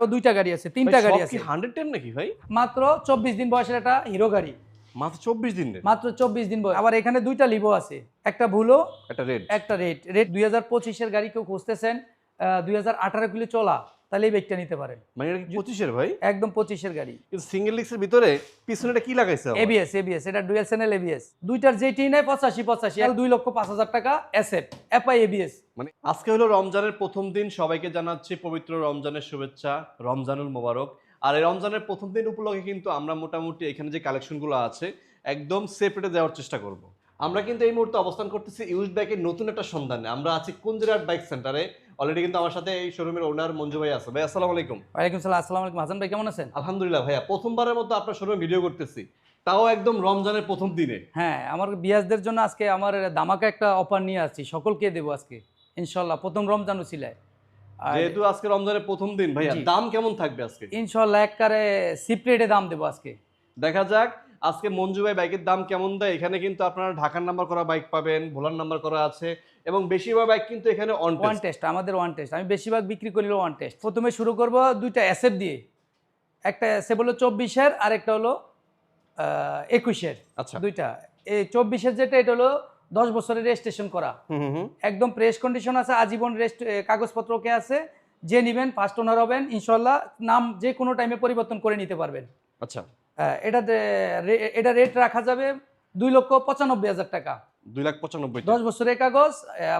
ও দুইটা গাড়ি আছে তিনটা গাড়ি আছে। হান্ড্রেড টেন নাকি ভাই? মাত্র চব্বিশ দিন বয়সের একটা হিরো গাড়ি। মাত্র চব্বিশ দিন মাত্র চব্বিশ দিন বয়স। আবার এখানে দুইটা লিভো আছে একটা ভুলো একটা রেড একটা রেট রেট দুই হাজার পঁচিশের গাড়ি কেউ খুঁজতেছেন দুই হাজার আঠারো কিলো চলা। তাহলে এই বাইকটা নিতে পারেন। মানে এটা পঁচিশের ভাই? একদম পঁচিশের গাড়ি। কিন্তু সিঙ্গেল লিক্সের ভিতরে পিছনে এটা কি লাগাইছে? এবিএস এবিএস এটা ডুয়েল চ্যানেল এবিএস দুইটার যেটি নেয় পঁচাশি পঁচাশি আর দুই লক্ষ পাঁচ হাজার টাকা এসএফ এফআই এবিএস মানে আজকে হলো রমজানের প্রথম দিন সবাইকে জানাচ্ছি পবিত্র রমজানের শুভেচ্ছা রমজানুল মোবারক। আর এই রমজানের প্রথম দিন উপলক্ষে কিন্তু আমরা মোটামুটি এখানে যে কালেকশনগুলো আছে একদম সেফ রেটে দেওয়ার চেষ্টা করব। আমরা কিন্তু এই মুহূর্তে অবস্থান করতেছি ইউজ বাইকের নতুন একটা সন্ধানে। আমরা আছি কুঞ্জিরাট বাইক সেন্টারে অলরেডি কিন্তু আমার সাথে এই শোরুমের ওনার মঞ্জু ভাই আছে। ভাই আসসালামু আলাইকুম। ওয়ালাইকুম সালাম আসসালামু আলাইকুম। হাসান ভাই কেমন আছেন? আলহামদুলিল্লাহ ভাইয়া প্রথমবারের মতো আপনার শোরুমে ভিডিও করতেছি। তাও একদম রমজানের প্রথম দিনে। হ্যাঁ আমার বিয়াসদের জন্য আজকে আমার দামাকা একটা অফার নিয়ে আসছি। সকলকে দেবো আজকে ইনশাল্লাহ প্রথম রমজান উচিলায় যেহেতু আজকে রমজানের প্রথম দিন ভাইয়া দাম কেমন থাকবে আজকে? ইনশাল্লাহ একবারে সিপ্রেটে দাম দেবো আজকে। দেখা যাক আজকে মঞ্জু ভাই বাইকের দাম কেমন দেয়? এখানে কিন্তু আপনারা ঢাকার নাম্বার করা বাইক পাবেন ভোলার নাম্বার করা আছে এবং বেশিরভাগ বাইক কিন্তু এখানে অন ওয়ান টেস্ট আমাদের ওয়ান টেস্ট আমি বেশিরভাগ বিক্রি করিল ওয়ান টেস্ট প্রথমে শুরু করব দুইটা অ্যাসেপ দিয়ে। একটা অ্যাসেপ হলো চব্বিশের আর একটা হলো একুশের। আচ্ছা। দুইটা। এই চব্বিশের যেটা এটা হলো দশ বছরের রেজিস্ট্রেশন করা। একদম প্রেস কন্ডিশন আছে আজীবন রেস্ট কাগজপত্র ওকে আছে। যে নেবেন ফার্স্ট ওনার হবেন ইনশাল্লাহ নাম যে কোনো টাইমে পরিবর্তন করে নিতে পারবেন। আচ্ছা। হ্যাঁ, এটা এটা রেট রাখা যাবে দুই লক্ষ পঁচানব্বই হাজার টাকা। দুই লাখ পঁচানব্বই দশ বছরের কাগজ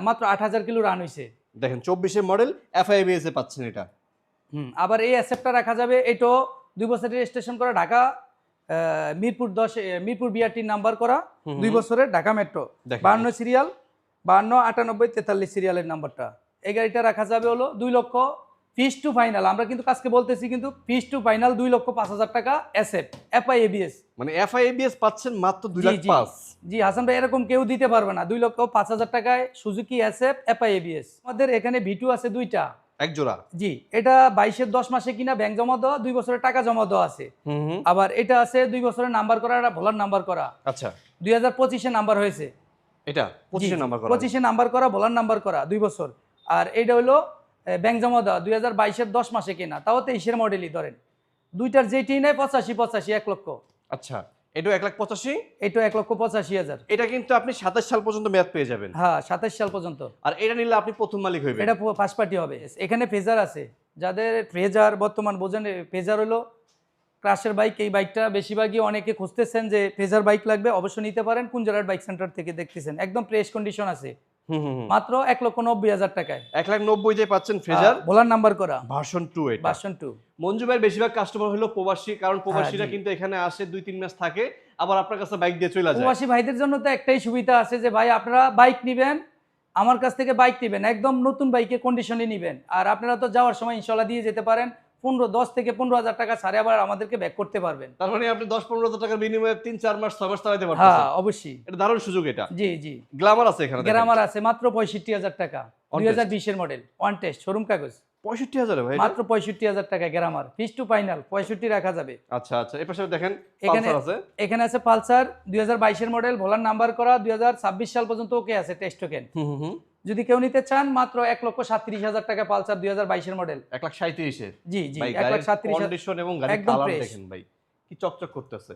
মাত্র আট হাজার কিলো রান হয়েছে দেখেন চব্বিশের মডেল এফআইবিএস এ পাচ্ছেন এটা। হুম আবার এই অ্যাসেপ্টটা রাখা যাবে এটাও দুই বছরের রেজিস্ট্রেশন করা ঢাকা মিরপুর দশ মিরপুর বিআরটির নাম্বার করা দুই বছরের ঢাকা মেট্রো বান্ন সিরিয়াল বান্ন আটানব্বই তেতাল্লিশ সিরিয়ালের নাম্বারটা এই গাড়িটা রাখা যাবে হলো দুই লক্ষ ফিস টু ফাইনাল আমরা কিন্তু কাজকে বলতেছি কিন্তু ফিস টু ফাইনাল দুই লক্ষ পাঁচ হাজার টাকা এসএফ এফআই এবিএস মানে এফআইবিএস পাচ্ছেন মাত্র দুই লাখ। পাঁচ। জি হাসান ভাই এরকম কেউ দিতে পারবে না। দুই লক্ষ পাঁচ হাজার টাকায় সুজুকি এসএফ এফআই এবিএস আমাদের এখানে ভিটু আছে দুইটা। এক জোড়া। জি এটা বাইশের দশ মাসে কিনা ব্যাংক জমা দেওয়া দুই বছরের টাকা জমা দেওয়া আছে। আবার এটা আছে দুই বছরের নাম্বার করা একটা ভোলার নাম্বার করা। আচ্ছা। দুই হাজার পঁচিশে নাম্বার হয়েছে। এটা পঁচিশে নাম্বার করা। পঁচিশে নাম্বার করা ভোলার নাম্বার করা দুই বছর। আর এটা হলো ব্যাংক জমা দেওয়া দুই হাজার বাইশের দশ মাসে কেনা তাও তেইশের মডেলই ধরেন। দুইটার যেটি নেয় পঁচাশি পঁচাশি এক লক্ষ। আচ্ছা এটাও এক লাখ পঁচাশি? এটা এক লক্ষ পঁচাশি হাজার। এটা কিন্তু আপনি সাতাশ সাল পর্যন্ত মেয়াদ পেয়ে যাবেন। হ্যাঁ সাতাশ সাল পর্যন্ত। আর এটা নিলে আপনি প্রথম মালিক হইবেন। এটা ফার্স্ট পার্টি হবে। এখানে ফেজার আছে। যাদের ফেজার বর্তমান বোঝেন ফেজার হলো ক্রাশের বাইক এই বাইকটা বেশিরভাগই অনেকে খুঁজতেছেন যে ফেজার বাইক লাগবে অবশ্যই নিতে পারেন। কুঞ্জারাট বাইক সেন্টার থেকে দেখতেছেন। একদম প্রেস কন্ডিশন আছে। মাত্র এক লক্ষ নব্বই হাজার টাকায়। এক লাখ নব্বই যে পাচ্ছেন ফ্রেজার ভোলার নাম্বার করা। ভার্সন টু এটা। Version two. মঞ্জু ভাইয়ের বেশিরভাগ কাস্টমার হলো প্রবাসী কারণ প্রবাসীরা কিন্তু এখানে আসে দুই তিন মাস থাকে আবার আপনার কাছে বাইক দিয়ে চলে যায়। প্রবাসী ভাইদের জন্য তো একটাই সুবিধা আছে যে ভাই আপনারা বাইক নেবেন আমার কাছ থেকে বাইক নেবেন একদম নতুন বাইকের কন্ডিশনে নেবেন। আর আপনারা তো যাওয়ার সময় ইনশাল্লাহ দিয়ে যেতে পারেন পনেরো দশ থেকে পনেরো হাজার টাকা সারে আবার আমাদেরকে ব্যাক করতে পারবেন। তার মানে আপনি দশ পনেরো হাজার টাকার বিনিময়ে তিন চার মাস ছয় মাস চালাতে হ্যাঁ অবশ্যই। এটা দারুণ সুযোগ এটা। জি জি। গ্লামার আছে এখানে। গ্রামার আছে মাত্র পঁয়ষট্টি হাজার টাকা। দুই হাজার বিশের মডেল ওয়ান টেস্ট শোরুম কাগজ। পঁয়ষট্টি হাজার ভাই মাত্র পঁয়ষট্টি হাজার টাকা গ্রামার ফিস টু ফাইনাল পঁয়ষট্টি রাখা যাবে। আচ্ছা আচ্ছা এর পাশে দেখেন এখানে আছে। এখানে আছে পালসার দুই হাজার বাইশের মডেল ভোলার নাম্বার করা দুই হাজার ছাব্বিশ সাল পর্যন্ত ওকে আছে টেস্ট টোকেন হুম হুম। যদি কেউ নিতে চান মাত্র এক লক্ষ সাতত্রিশ হাজার টাকা পালসার দুই হাজার বাইশের মডেল এক লাখ সাঁত্রিশের জি জি এক লাখ কন্ডিশন এবং গাড়ির কালার দেখেন ভাই কি চকচক করতেছে।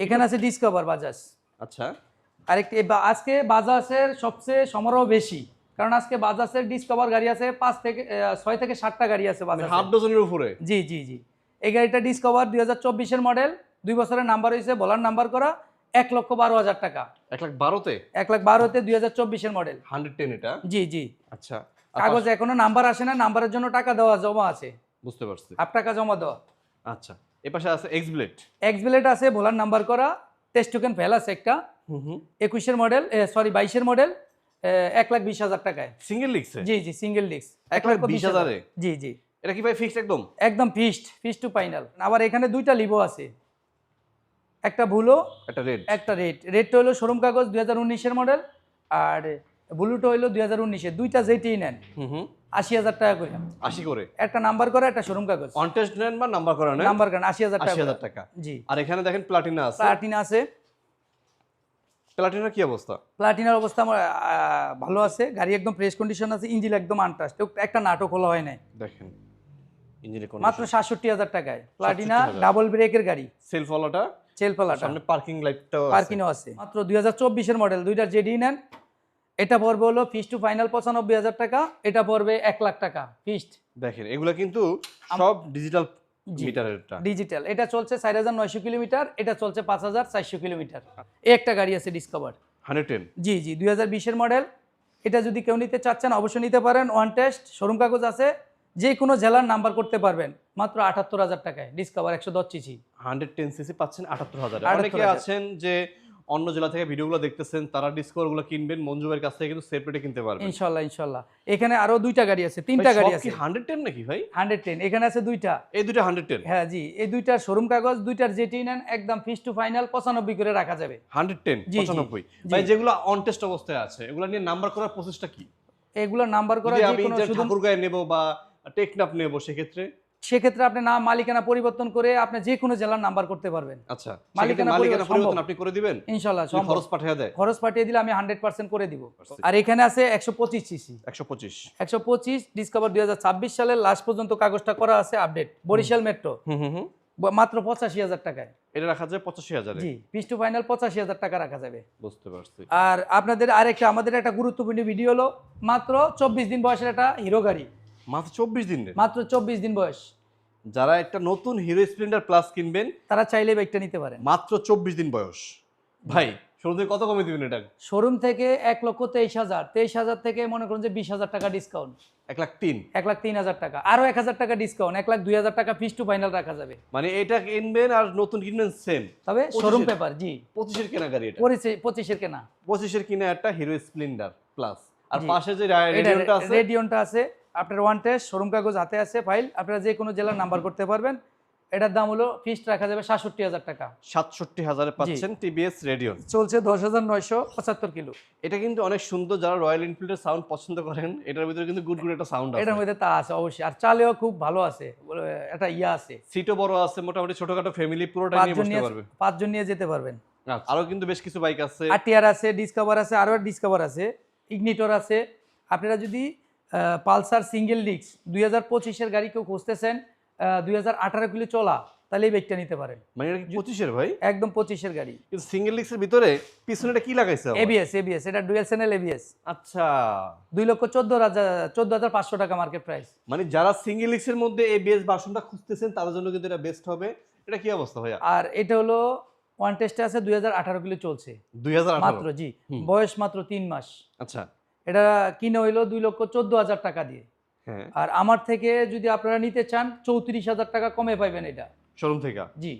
এখানে আছে ডিসকভার বাজাজ আচ্ছা। আরেকটি আজকে বাজাজের সবচেয়ে সমারোহ বেশি কারণ আজকে বাজাজের ডিসকভার গাড়ি আছে পাঁচ থেকে ছয় থেকে সাতটা গাড়ি আছে মানে বাজাজ হাফ ডজনের উপরে? জি জি জি। এই গাড়িটা ডিসকভার দুই হাজার চব্বিশের মডেল দুই বছরের নাম্বার হয়েছে বলার নাম্বার করা। এক লক্ষ বারো হাজার টাকা। এক লাখ বারোতে? এক লাখ বারোতে দুই হাজার চব্বিশের মডেল হান্ড্রেড টেন এটা? জি জি। আচ্ছা। কাগজ এখনও নাম্বার আসে না নাম্বারের জন্য টাকা দেওয়া জমা আছে। বুঝতে পারছি। হাফ টাকা জমা দেওয়া। আচ্ছা। এ পাশে আছে এক্স ব্লেড এক্স বিলেট আছে ভোলার নাম্বার করা টেস্ট টোকেন ফেল আছে একটা। হুম হুম। একুশের মডেল সরি বাইশের মডেল এক লাখ বিশ হাজার টাকায়। সিঙ্গেল লিখছে জি জি সিঙ্গেল ডিস্ক এক লাখ বিশ হাজারে? জি জি। এটা কি ভাই ফিক্সড একদম? একদম ফিস্ট ফিস্ট টু ফাইনাল আবার এখানে দুইটা লিভো আছে। একটা ভুলো একটা রেড একটা রেট রেডটা হলো শোরুম কাগজ দুই হাজার উনিশের মডেল আর ব্লুটা হলো দুই হাজার উনিশের দুইটা যেটি নেন। আশি হাজার টাকা করে। আশি করে? একটা নাম্বার করা একটা শোরুম কাগজ। অন টেস্ট নেন বা নাম্বার করা নেন? নাম্বার কারণ আশি হাজার আশি টাকা হাজার টাকা। জি। আর এখানে দেখেন প্লাটিনা আছে। প্লাটিনা আছে। প্লাটিনার কি অবস্থা? প্লাটিনার অবস্থা আমার ভালো আছে। গাড়ি একদম ফ্রেশ কন্ডিশন আছে ইঞ্জিন একদম আনটাস্ট একটা নাটক খোলা হয় নাই। দেখেন ইঞ্জিনের মাত্র সাতষট্টি হাজার টাকায়। প্লাটিনা 67,000 ডাবল ব্রেকের গাড়ি। সেলফ ওয়ালাটা চেলপালাটা সামনে পার্কিং লাইটটাও পার্কিংও আছে। মাত্র দুই হাজার চব্বিশের মডেল দুইটা জেডি নেন। এটা পড়বে হলো ফিস টু ফাইনাল পঁচানব্বই হাজার টাকা এটা পড়বে এক লাখ টাকা ফিস্ট দেখেন এগুলা কিন্তু সব ডিজিটাল মিটারেরটা ডিজিটাল এটা চলছে চার হাজার নয়শো কিলোমিটার এটা চলছে পাঁচ হাজার চারশো কিলোমিটার। একটা গাড়ি আছে ডিসকভার হান্ড্রেড টেন। জি জি দুই হাজার বিশের মডেল এটা যদি কেউ নিতে চাচ্ছেন অবশ্যই নিতে পারেন। ওয়ান টেস্ট শোরুম কাগজ আছে। যে কোনো জেলার নাম্বার করতে পারবেন। মাত্র আটাত্তর হাজার টাকায়। ডিসকভার একশো দশ সিসি হান্ড্রেড টেন সিসি পাচ্ছেন আটাত্তর হাজার। অনেকে আছেন যে অন্য জেলা থেকে ভিডিওগুলো দেখতেছেন তারা ডিসকভারগুলো কিনবেন মঞ্জুবের কাছ থেকে কিন্তু সেপারেটে কিনতে পারবেন। ইনশাল্লাহ ইনশাল্লাহ। এখানে আরও দুইটা গাড়ি আছে তিনটা গাড়ি আছে। হান্ড্রেড টেন নাকি ভাই? হান্ড্রেড টেন এখানে আছে দুইটা। এই হান্ড্রেড টেন? হ্যাঁ জি। এই দুইটার শোরুম কাগজ দুইটার যেটি নেন একদম ফিস টু ফাইনাল পঁচানব্বই করে রাখা যাবে। হান্ড্রেড টেন জি, জি, পঁচানব্বই। জি। ভাই যেগুলো অন টেস্ট অবস্থায় আছে এগুলো নিয়ে নাম্বার করার প্রসেসটা কি? এগুলো নাম্বার করা যে কোনো শুধু ঠাকুরগাঁয়ে নেব বা টেকনাপ নেব সেক্ষেত্রে। সেক্ষেত্রে আপনি নাম মালিকানা পরিবর্তন করে আপনি যে কোনো জেলার নাম্বার করতে পারবেন। আচ্ছা মালিকানা পরিবর্তন আপনি করে দিবেন? সম্ভব। খরচ পাঠিয়ে দেয়? খরচ পাঠিয়ে দিলে আমি হান্ড্রেড পার্সেন্ট করে দিব। আর এখানে আছে একশো পঁচিশ সিসি একশো পঁচিশ। একশো পঁচিশ ডিসকভার দুই হাজার ছাব্বিশ সালের লাস্ট পর্যন্ত কাগজটা করা আছে আপডেট বরিশাল মেট্রো হুম হুম হুম। মাত্র পঁচাশি হাজার টাকায়। এটা রাখা যায় পঁচাশি হাজারে। জি পিস টু ফাইনাল পঁচাশি হাজার টাকা রাখা যাবে। বুঝতে পারছি। আর আপনাদের আরেকটা আমাদের একটা গুরুত্বপূর্ণ ভিডিও হলো মাত্র চব্বিশ দিন বয়সের একটা হিরো গাড়ি। মাত্র চব্বিশ দিন মাত্র চব্বিশ দিন বয়স। যারা একটা নতুন হিরো স্প্লেন্ডার প্লাস কিনবেন তারা চাইলে বাইকটা নিতে পারেন। মাত্র চব্বিশ দিন বয়স। ভাই শুরুতে কত কমে দিবেন এটা? শোরুম থেকে এক লক্ষ তেইশ হাজার। তেইশ হাজার থেকে মনে করুন যে বিশ হাজার টাকা ডিসকাউন্ট এক লাখ তিন। এক লাখ তিন হাজার টাকা। আরও এক হাজার টাকা ডিসকাউন্ট এক লাখ দুই হাজার টাকা ফিস টু ফাইনাল রাখা যাবে। মানে এটা কিনবেন আর নতুন কিনবেন সেম তবে শোরুম পেপার জি। পঁচিশের কেনা গাড়ি এটা। পঁচিশে- পঁচিশের কেনা। পঁচিশের কিনা একটা হিরো স্প্লেন্ডার প্লাস। আর। পাশে যে রেডিওটা আছে রেডিয়নটা আছে। আপনার ওয়ান টেস্ট শোরুম কাগজ হাতে আছে ফাইল আপনারা যে কোনো জেলার নাম্বার করতে পারবেন। এটার দাম হলো ফিস্ট রাখা যাবে সাতষট্টি হাজার টাকা। সাতষট্টি হাজারে পাচ্ছেন টিবিএস রেডিও চলছে দশ হাজার নয়শো পঁচাত্তর কিলো। এটা কিন্তু অনেক সুন্দর যারা রয়্যাল এনফিল্ডের সাউন্ড পছন্দ করেন এটার ভিতরে কিন্তু গুড গুড একটা সাউন্ড আছে। এটার মধ্যে তা আছে অবশ্যই। আর চালেও খুব ভালো আছে একটা ইয়া আছে। সিটও বড় আছে মোটামুটি ছোটখাটো ফ্যামিলি পুরোটা নিয়ে বসতে পারবে। পাঁচজন নিয়ে যেতে পারবেন। আচ্ছা, আরও কিন্তু বেশ কিছু বাইক আছে। আরটিআর আছে ডিসকভার আছে আরও ডিসকভার আছে। ইগনিটর আছে। আপনারা যদি পালসার সিঙ্গেল ডিস্ক দুই হাজার পঁচিশের গাড়ি কেউ খুঁজতেছেন দুই হাজার আঠারো কিলো চলা তাহলে এই বাইকটা নিতে পারেন। মানে এটা পঁচিশের ভাই? একদম পঁচিশের গাড়ি। কিন্তু সিঙ্গেল ডিস্কের ভিতরে পিছনে এটা কি লাগাইছে এবিএস এবিএস এটা ডুয়েল চ্যানেল এবিএস আচ্ছা। দুই লক্ষ চোদ্দ হাজার চোদ্দ হাজার পাঁচশো টাকা মার্কেট প্রাইস মানে যারা সিঙ্গেল ডিস্কের মধ্যে এবিএস বাসনটা খুঁজতেছেন তাদের জন্য কিন্তু এটা বেস্ট হবে। এটা কি অবস্থা ভাইয়া? আর এটা হলো ওয়ান টেস্টে আছে দুই হাজার আঠারো কিলো চলছে। দুই হাজার মাত্র জি। বয়স মাত্র তিন মাস। আচ্ছা। এটা কিনে হইল দুই লক্ষ চোদ্দ হাজার টাকা দিয়ে। হ্যাঁ। আর আমার থেকে যদি আপনারা নিতে চান চৌত্রিশ হাজার টাকা কমে পাইবেন এটা। শোরুম থেকে? জি।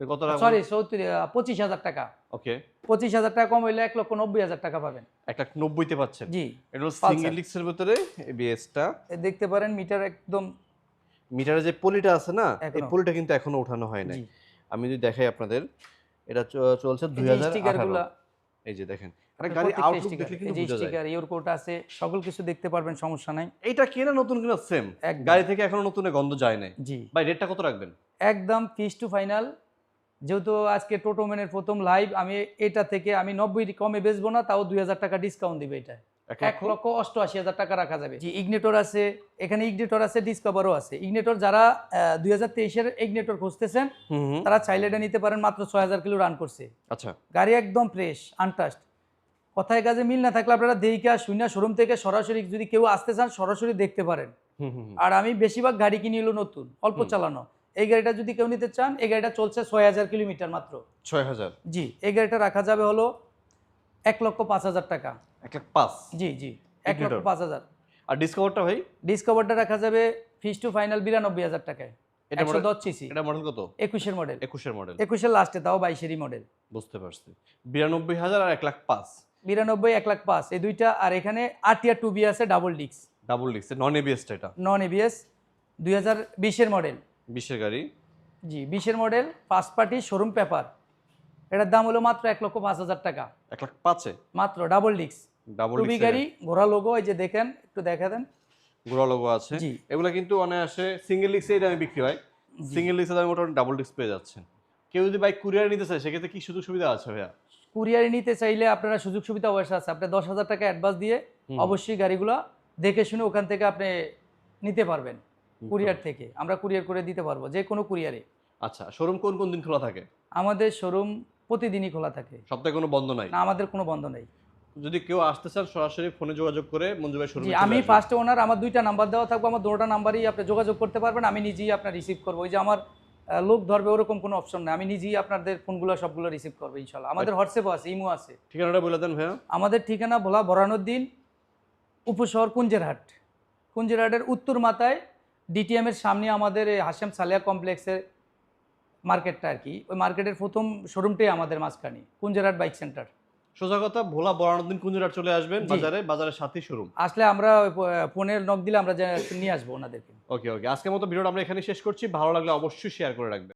কত সরি চৌত্রিশ পঁচিশ হাজার টাকা। ওকে। পঁচিশ হাজার টাকা কম হইলে এক লক্ষ নব্বই হাজার টাকা পাবেন। একটা নব্বইতে পাচ্ছেন? জি। এটা। সিঙ্গেল ডিস্কের ভিতরে এবিএসটা দেখতে পারেন মিটার একদম মিটারে যে পলিটা আছে না এই। পলিটা কিন্তু এখনও ওঠানো হয় নাই। আমি যদি দেখাই আপনাদের এটা চলছে দুই হাজার এই যে দেখেন একটা গাড়ি আউটলুক দেখলে কিন্তু বোঝা যায়। স্টিকার ইউর কোড আছে সকল কিছু দেখতে পারবেন সমস্যা নাই। এইটা কেনা নতুন কিনা সেম গাড়ি থেকে এখনও নতুনের গন্ধ যায় নাই। জি। ভাই রেটটা কত রাখবেন? একদম ফিস টু ফাইনাল যেহেতু আজকে টোটোম্যানের প্রথম লাইভ আমি এটা থেকে আমি নব্বই কমে বেচবো না তাও দুই হাজার টাকা ডিসকাউন্ট দিবে এটা। এক লক্ষ? অষ্টআশি হাজার টাকা রাখা যাবে। ইগনেটর আছে এখানে ইগনেটর আছে ডিসকভারও আছে। ইগনেটর যারা দুই হাজার তেইশের ইগনেটর খুঁজতেছেন। তারা চাইলে নিতে পারেন মাত্র ছয় হাজার কিলো রান করছে। আচ্ছা। গাড়ি একদম ফ্রেশ আনটাস্ট কথায় কাজে মিল না থাকলে আপনারা দেইকা শূন্য শোরুম থেকে সরাসরি যদি কেউ আসতে চান সরাসরি দেখতে পারেন। আর আমি বেশিরভাগ গাড়ি কিনে এলো নতুন অল্প চালানো। এই গাড়িটা যদি কেউ নিতে চান এই গাড়িটা চলছে ছয় হাজার কিলোমিটার মাত্র। ছয় হাজার? জি এই গাড়িটা রাখা যাবে হলো এক লক্ষ পাঁচ হাজার টাকা। এক লাখ পাঁচ? জি জি এক লক্ষ পাঁচ হাজার। আর ডিসকাভারটা ভাই? ডিসকভারটা রাখা যাবে ফিস টু ফাইনাল বিরানব্বই হাজার টাকায়। একশো মডেল দশ সিসি এটা মডেল কত? একুশের মডেল একুশের মডেল একুশের লাস্টে তাও বাইশেরই মডেল বুঝতে পারছি। বিরানব্বই হাজার আর এক লাখ পাঁচ। বিরানব্বই এক লাখ পাঁচ। এই দুইটা আর এখানে আরটিআর টু বি আছে ডাবল ডিক্স ডাবল ডিস্ক নন এবিএসটা এটা? নন এবিএস দুই হাজার বিশের মডেল বিশের গাড়ি? জি বিশের model first party showroom paper এটার দাম হলো মাত্র এক লক্ষ পাঁচ হাজার টাকা। এক লাখ পাঁচে? মাত্র ডাবল ডিক্স ডাবল টুবি গাড়ি ঘোড়া লোগো এই যে দেখেন একটু দেখা দেন। গোড়া লোগো আছে। জি। এগুলো কিন্তু অনায়াসে সিঙ্গেল ডিস্কে এই দামে বিক্রি হয়। সিঙ্গেল ডিস্কে দামে মোটামুটি ডাবল ডিক্স পেয়ে যাচ্ছেন। কেউ যদি বাইক কুরিয়ার নিতে চায় সেক্ষেত্রে কি সুযোগ সুবিধা আছে ভাইয়া? কুরিয়ারে নিতে চাইলে আপনারা সুযোগ সুবিধা অবশ্যই আছে। আপনি দশ হাজার টাকা অ্যাডভান্স দিয়ে অবশ্যই গাড়িগুলো দেখে শুনে ওখান থেকে আপনি নিতে পারবেন কুরিয়ার থেকে। আমরা কুরিয়ার করে দিতে পারব যে কোনো কুরিয়ারে। আচ্ছা শোরুম কোন কোন দিন খোলা থাকে? আমাদের শোরুম প্রতিদিনই খোলা থাকে। সপ্তাহে কোনো বন্ধ নাই? না আমাদের কোনো বন্ধ নেই। যদি কেউ আসতে চান সরাসরি ফোনে যোগাযোগ করে মঞ্জু ভাই শোরুমে আমি ফার্স্ট ওনার আমার দুইটা নাম্বার দেওয়া থাকবে আমার দুটোটা নাম্বারই আপনি যোগাযোগ করতে পারবেন আমি নিজেই আপনার রিসিভ করব। ওই যে আমার লোক ধরবে ওরকম কোনো অপশন নেই। আমি নিজেই আপনাদের ফোনগুলো সবগুলো রিসিভ করব ইনশাল্লাহ। আমাদের হোয়াটসঅ্যাপও আছে ইমো আছে। ঠিকানাটা বলে দেন ভাইয়া। আমাদের ঠিকানা ভোলা বরানুদ্দিন দিন উপশহর কুঞ্জেরহাট। কুঞ্জেরহাটের উত্তর মাথায় ডিটিএম এর সামনে আমাদের হাসেম সালিয়া কমপ্লেক্সের মার্কেটটা আর কি। ওই মার্কেটের প্রথম শোরুমটাই আমাদের মাঝখানে কুঞ্জেরহাট বাইক সেন্টার সোজা কথা ভোলা বরানুদ্দিন কুঞ্জুরার চলে আসবেন বাজারে বাজারের সাথে শোরুম। আসলে আমরা ফোনের নক দিলে আমরা নিয়ে আসব ওনাদেরকে। ওকে ওকে। আজকের মতো ভিডিওটা আমরা এখানে শেষ করছি। ভালো লাগলে অবশ্যই শেয়ার করে রাখবেন।